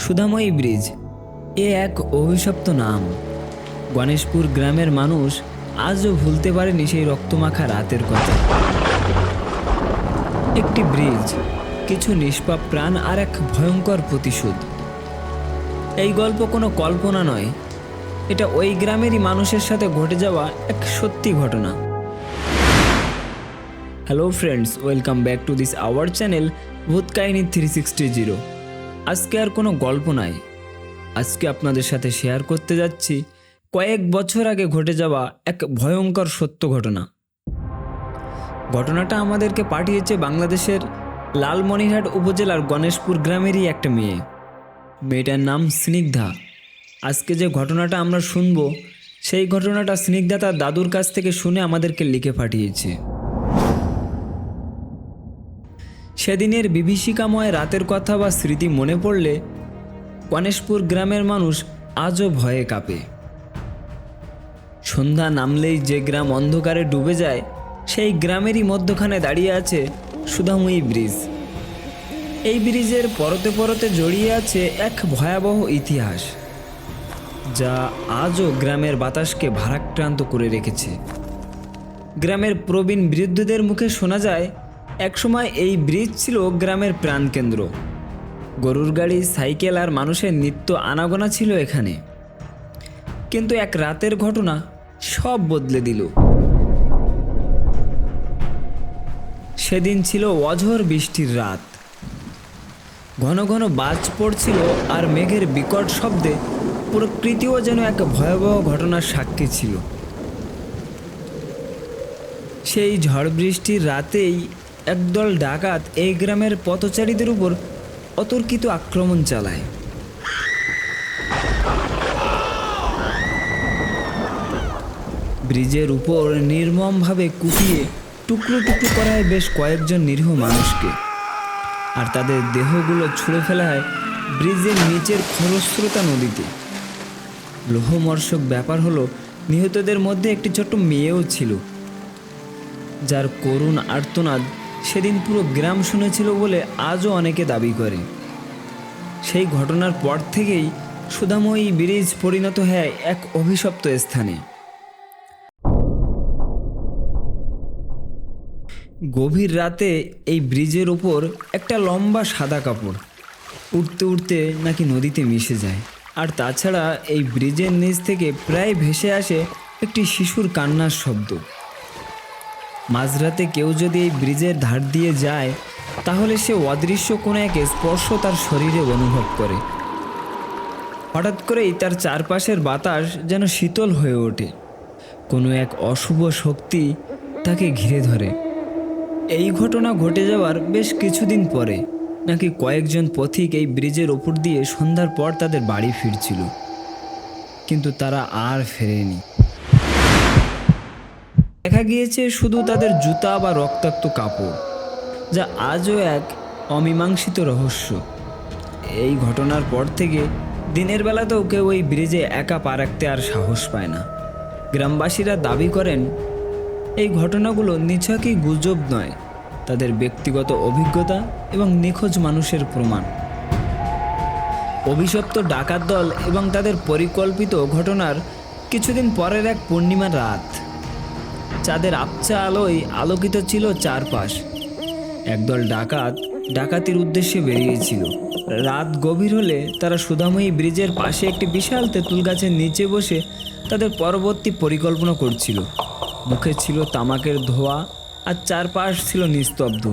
Sudhamoyee bridge. এ এক অভিশপ্ত নাম। গণেশপুর গ্রামের মানুষ আজও ভুলতে পারেনি সেই রক্তমাখা রাতের কথা। একটি ব্রিজ, কিছু নিষ্পাপ প্রাণ আর এক ভয়ঙ্কর প্রতিশোধ। এই গল্প কোনো কল্পনা নয়। এটা ওই গ্রামেরই মানুষের সাথে ঘটে যাওয়া এক সত্যি ঘটনা। Hello friends welcome back to this our channel ভূত কাহিনী থ্রি সিক্সটি জিরো আজকে আর কোনো গল্প নাই। আজকে আপনাদের সাথে শেয়ার করতে যাচ্ছি। কয়েক বছর আগে ঘটে যাওয়া এক ভয়ঙ্কর সত্য ঘটনা। ঘটনাটা আমাদেরকে পাঠিয়েছে বাংলাদেশের লালমনিরহাট উপজেলার গণেশপুর গ্রামেরই একটা মেয়ে। মেয়েটার নাম স্নিগ্ধা। আজকে যে ঘটনাটা আমরা শুনব, সেই ঘটনাটা স্নিগ্ধা তার দাদুর কাছ থেকে শুনে আমাদেরকে লিখে পাঠিয়েছে। সেদিনের বিভীষিকাময় রাতের কথা বা স্মৃতি মনে পড়লে গণেশপুর গ্রামের মানুষ আজও ভয়ে কাঁপে। সন্ধ্যা নামলেই যে গ্রাম অন্ধকারে ডুবে যায়, সেই গ্রামেরই মধ্যখানে দাঁড়িয়ে আছে সুধাময়ী ব্রিজ। এই ব্রিজের পরতে পরতে জড়িয়ে আছে এক ভয়াবহ ইতিহাস, যা আজও গ্রামের বাতাসকে ভারাক্রান্ত করে রেখেছে। গ্রামের প্রবীণ বৃদ্ধদের মুখে শোনা যায় একসময় এই ব্রিজ ছিল গ্রামের প্রাণকেন্দ্র। গরুর গাড়ি, সাইকেল আর মানুষের নিত্য আনাগোনা ছিল এখানে। কিন্তু এক রাতের ঘটনা সব বদলে দিল। সেদিন ছিল অঝোর বৃষ্টির রাত। ঘন ঘন বাজ পড়ছিল আর মেঘের বিকট শব্দে প্রকৃতিও যেন এক ভয়াবহ ঘটনার সাক্ষী ছিল। সেই ঝড় বৃষ্টির রাতেই একদল ডাকাত এই গ্রামের পথচারীদের উপর অতর্কিত আক্রমণ চালায়। ব্রিজের উপর নির্মমভাবে কুপিয়ে টুকরো টুকরো করা হয় বেশ কয়েকজন নিরীহ মানুষকে। আর তাদের দেহগুলো ছুঁড়ে ফেলা হয় ব্রিজের নিচের খরস্রোতা নদীতে। লোহমর্ষক ব্যাপার হলো, নিহতদের মধ্যে একটি ছোট্ট মেয়েও ছিল, যার করুণ আর্তনাদ সেদিন পুরো গ্রাম শুনেছিল বলে আজও অনেকে দাবি করে। সেই ঘটনার পর থেকেই সুধাময়ী ব্রিজ পরিণত হয় এক অভিশপ্ত স্থানে। গভীর রাতে এই ব্রিজের ওপর একটা লম্বা সাদা কাপড় উঠতে উঠতে নাকি নদীতে মিশে যায়। আর তাছাড়া এই ব্রিজের নিচ থেকে প্রায় ভেসে আসে একটি শিশুর কান্নার শব্দ। মাঝরাতে কেউ যদি এই ব্রিজের ধার দিয়ে যায়, তাহলে সে অদৃশ্য কোনো এক স্পর্শ তার শরীরে অনুভব করে। হঠাৎ করেই তার চারপাশের বাতাস যেন শীতল হয়ে ওঠে। কোনো এক অশুভ শক্তি তাকে ঘিরে ধরে। এই ঘটনা ঘটে যাওয়ার বেশ কিছুদিন পরে, নাকি কয়েকজন পথিক এই ব্রিজের ওপর দিয়ে সন্ধ্যার পর তাদের বাড়ি ফিরছিল। কিন্তু তারা আর ফেরেনি। দেখা গিয়েছে শুধু তাদের জুতা বা রক্তাক্ত কাপড়, যা আজও এক অমীমাংসিত রহস্য। এই ঘটনার পর থেকে দিনের বেলাতেও কেউ ওই ব্রিজে একা পা রাখতে আর সাহস পায় না। গ্রামবাসীরা দাবি করেন, এই ঘটনাগুলো নিছকই গুজব নয়, তাদের ব্যক্তিগত অভিজ্ঞতা এবং নিখোঁজ মানুষের প্রমাণ। অভিশপ্ত ডাকাত দল এবং তাদের পরিকল্পিত ঘটনার কিছুদিন পরের এক পূর্ণিমার রাত। চাঁদের আবছা আলোয় আলোকিত ছিল চারপাশ। একদল ডাকাত ডাকাতির উদ্দেশ্যে বেরিয়েছিল। রাত গভীর হলে তারা সুধাময়ী ব্রিজের পাশে একটি বিশাল তেঁতুল গাছের নিচে বসে তাদের পরবর্তী পরিকল্পনা করছিল। মুখে ছিল তামাকের ধোয়া আর চারপাশ ছিল নিস্তব্ধ।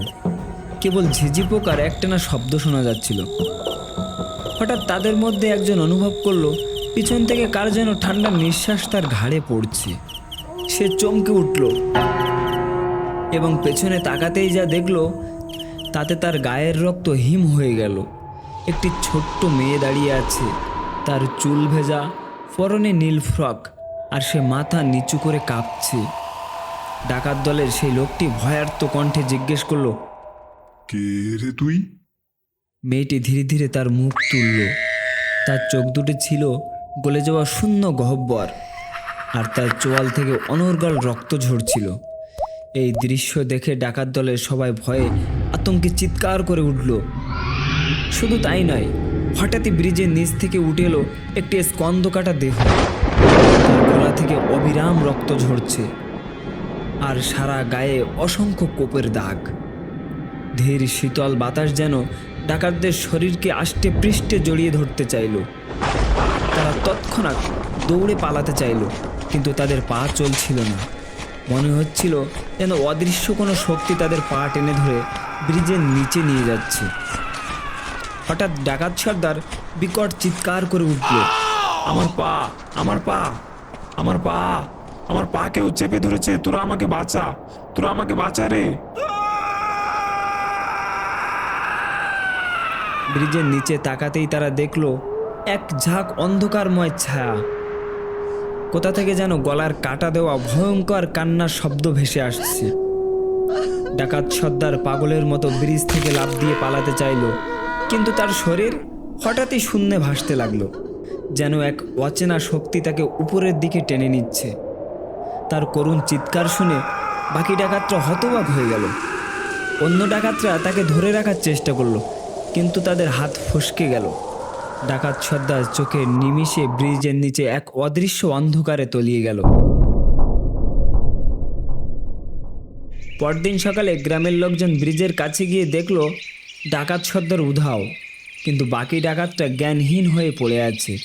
কেবল ঝিঝি পোকার একটানা শব্দ শোনা যাচ্ছিল। হঠাৎ তাদের মধ্যে একজন অনুভব করল, পিছন থেকে কার যেন ঠান্ডা নিঃশ্বাস তার ঘাড়ে পড়ছে। সে চমকে উঠল এবং পেছনে তাকাতেই যা দেখল তাতে তার গায়ের রক্ত হিম হয়ে গেল। একটি ছোট্ট মেয়ে দাঁড়িয়ে আছে তার চুল ভেজা পরনে নীল ফ্রক আর সে মাথা নিচু করে কাঁপছে। ডাকাত দলের সেই লোকটি ভয়ার্ত কণ্ঠে জিজ্ঞেস করল কে রে তুই? মেয়েটি ধীরে ধীরে তার মুখ তুলল। তার চোখ দুটি ছিল গলে যাওয়া শূন্য গহব্বর। আর তার চোয়াল থেকে অনর্গল রক্ত ঝরছিল। এই দৃশ্য দেখে ডাকাত দলের সবাই ভয়ে আতঙ্কে চিৎকার করে উঠল। শুধু তাই নয়, হঠাৎই ব্রিজের নিচ থেকে উঠে এলো একটি স্কন্দ কাটা দেহ। তার গলা থেকে অবিরাম রক্ত ঝরছে আর সারা গায়ে অসংখ্য কোপের দাগ। ধীর শীতল বাতাস যেন ডাকাতদের শরীরকে আষ্টে পৃষ্ঠে জড়িয়ে ধরতে চাইল। তারা তৎক্ষণাৎ দৌড়ে পালাতে চাইল। কিন্তু তাদের পা চলছিল না। মনে হচ্ছিল যেন অদৃশ্য কোনো শক্তি তাদের পা টেনে ধরে ব্রিজের নিচে নিয়ে যাচ্ছে। হঠাৎ ডাকাত সর্দার বিকট চিৎকার করে উঠল, আমার পা আমার পা আমার পা আমার পা কেউ চেপে ধরেছে, তোরা আমাকে বাঁচা, তোরা আমাকে বাঁচা রে। ব্রিজের নিচে তাকাতেই তারা দেখল, এক ঝাঁক অন্ধকারময় ছায়া। কোথা থেকে যেন গলার কাটা দেওয়া ভয়ঙ্কর কান্নার শব্দ ভেসে আসছে। ডাকাত সর্দার পাগলের মতো ব্রিজ থেকে লাফ দিয়ে পালাতে চাইলো, কিন্তু তার শরীর হঠাৎই শূন্যে ভাসতে লাগল, যেন এক অচেনা শক্তি তাকে উপরের দিকে টেনে নিচ্ছে। তার করুণ চিৎকার শুনে বাকি ডাকাতরা হতবাক হয়ে গেল। অন্য ডাকাতরা তাকে ধরে রাখার চেষ্টা করল, কিন্তু তাদের হাত ফসকে গেল। ডাকাত সর্দার চোখের নিমিষে ব্রিজের নিচে এক অদৃশ্য অন্ধকারে তলিয়ে গেল। পরদিন সকালে গ্রামের লোকজন ব্রিজের কাছে গিয়ে দেখল, ডাকাত সর্দার উধাও, কিন্তু বাকি ডাকাতটা জ্ঞানহীন হয়ে পড়ে আছে।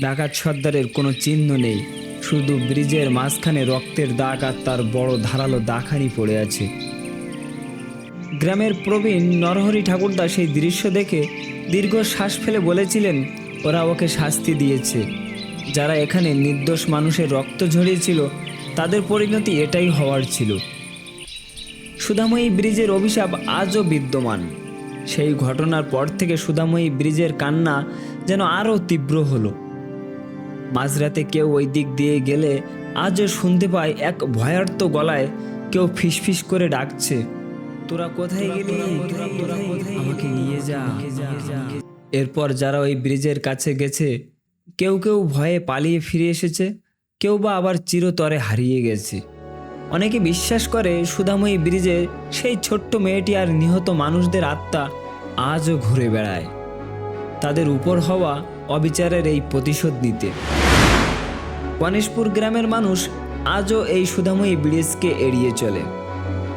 ডাকাত সর্দারের কোনো চিহ্ন নেই, শুধু ব্রিজের মাঝখানে রক্তের দাগ আর তার বড় ধারালো দাখানি পড়ে আছে। গ্রামের প্রবীণ নরহরি ঠাকুরদা সেই দৃশ্য দেখে দীর্ঘ শ্বাস ফেলে বলেছিলেন, ওরা ওকে শাস্তি দিয়েছে। যারা এখানে নির্দোষ মানুষের রক্ত ঝরিয়েছিল, তাদের পরিণতি এটাই হওয়ার ছিল। সুধাময়ী ব্রিজের অভিশাপ আজও বিদ্যমান। সেই ঘটনার পর থেকে সুধাময়ী ব্রিজের কান্না যেন আরও তীব্র হলো। মাঝরাতে কেউ ওই দিক দিয়ে গেলে আজও শুনতে পায় এক ভয়ার্ত গলায় কেউ ফিসফিস করে ডাকছে। তোরা কোথায় গেলি? আমাকে নিয়ে যা। এরপর যারা ওই ব্রিজের কাছে গেছে, কেউ কেউ ভয়ে পালিয়ে ফিরে এসেছে, কেউ বা আবার চিরতরে হারিয়ে গেছে। অনেকে বিশ্বাস করে সুধাময়ী ব্রিজে সেই ছোট্ট মেয়েটি আর নিহত মানুষদের আত্মা আজও ঘুরে বেড়ায়। তাদের উপর হওয়া অবিচারের এই প্রতিশোধ নিতে। গণেশপুর গ্রামের মানুষ আজও এই সুধাময়ী ব্রিজকে এড়িয়ে চলে।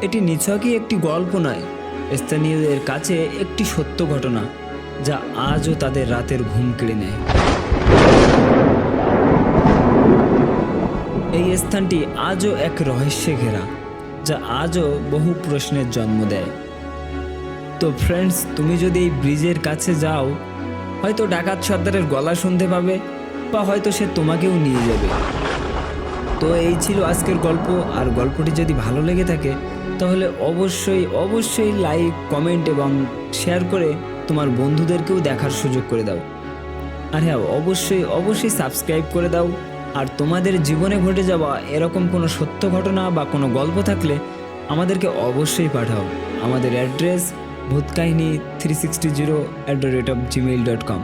এটি নিছকই একটি গল্প নয়, স্থানীয়দের কাছে একটি সত্য ঘটনা, যা আজও তাদের রাতের ঘুম কেড়ে নেয়। এই স্থানটি আজও এক রহস্যে ঘেরা, যা আজও বহু প্রশ্নের জন্ম দেয়। তো ফ্রেন্ডস তুমি যদি এই ব্রিজের কাছে যাও, হয়তো ডাকাত সর্দারের গলা শুনতে পাবে, বা হয়তো সে তোমাকেও নিয়ে যাবে। তো এই ছিল আজকের গল্প, আর গল্পটি যদি ভালো লেগে থাকে তাহলে অবশ্যই অবশ্যই লাইক কমেন্ট এবং শেয়ার করে তোমার বন্ধুদেরকেও দেখার সুযোগ করে দাও। আর হ্যাঁ অবশ্যই অবশ্যই সাবস্ক্রাইব করে দাও। আর তোমাদের জীবনে ঘটে যাওয়া এরকম কোনো সত্য ঘটনা বা কোনো গল্প থাকলে আমাদেরকে অবশ্যই পাঠাও। আমাদের address ভূতকাহিনী three sixty zero at the rate of Gmail dot com